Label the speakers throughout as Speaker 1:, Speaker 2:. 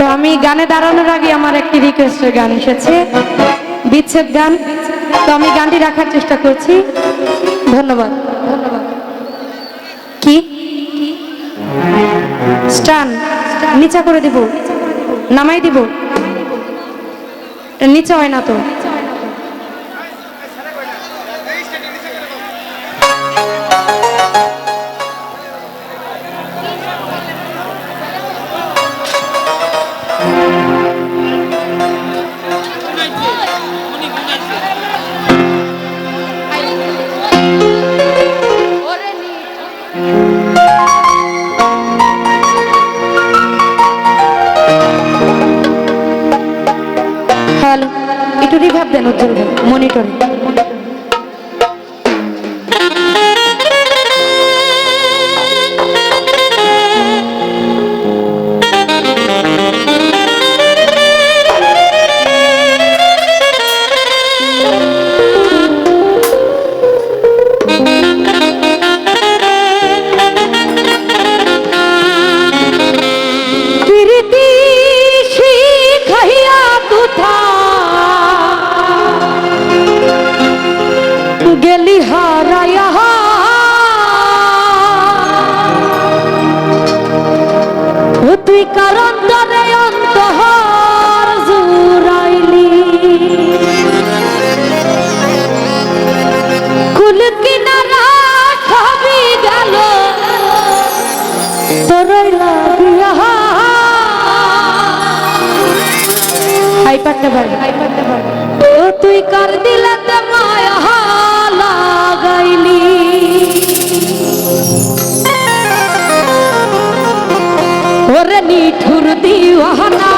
Speaker 1: তো আমি গানে দাঁড়ানোর আগে আমার একটি রিকোয়েস্টের গান এসেছে। বিচ্ছেদ গান। তো আমি গানটি রাখার চেষ্টা করছি। ধন্যবাদ। কি? স্টান। নিচা করে দিব। নামাই দিব। নিচে হয় না তো। রিভাব দেন উজ্জ্বল মনিটরে তোরই লাগিয়া হাই পারতে পারি হাই পারতে পারি ও তুই কার দিলাতে মায়া ওরে নিঠুর দিওয়ান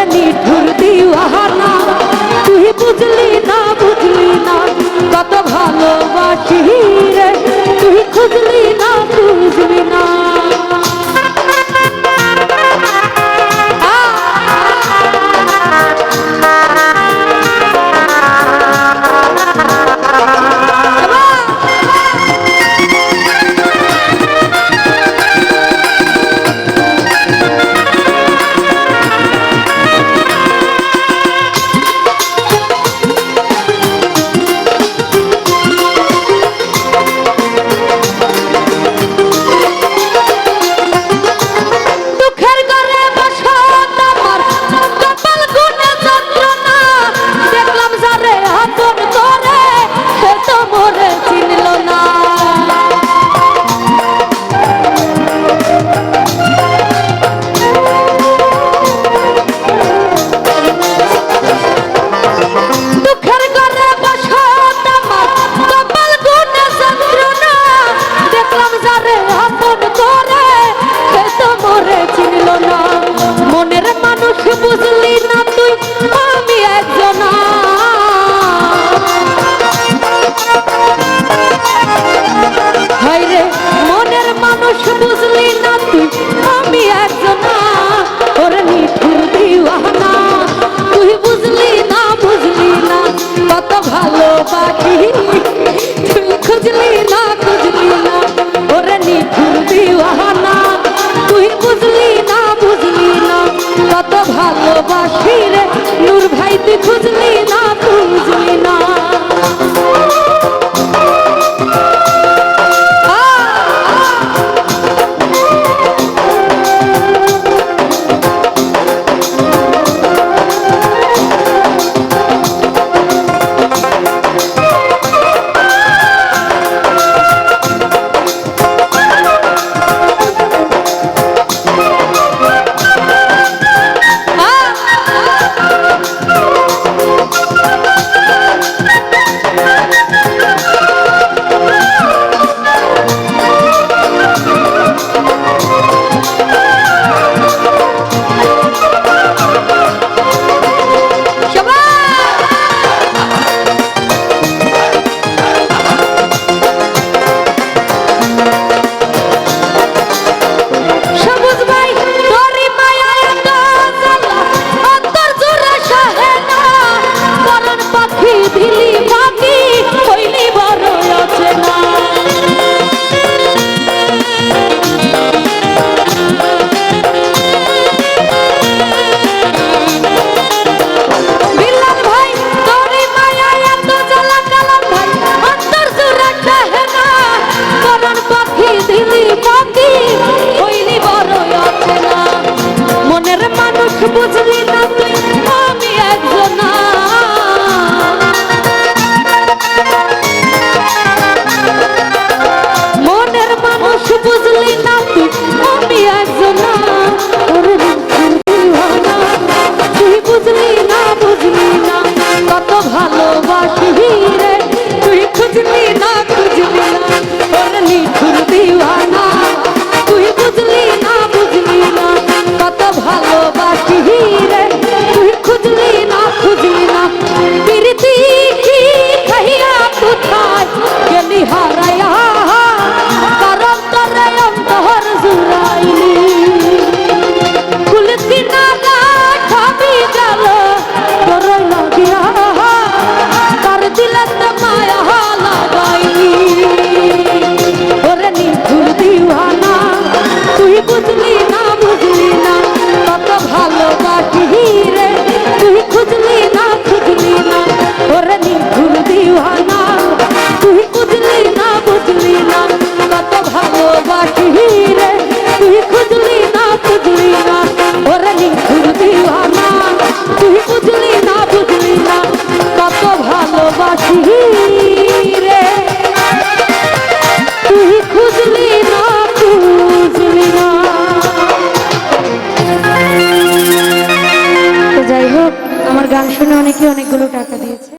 Speaker 1: रे नी। ठुरदी तू ही बुझली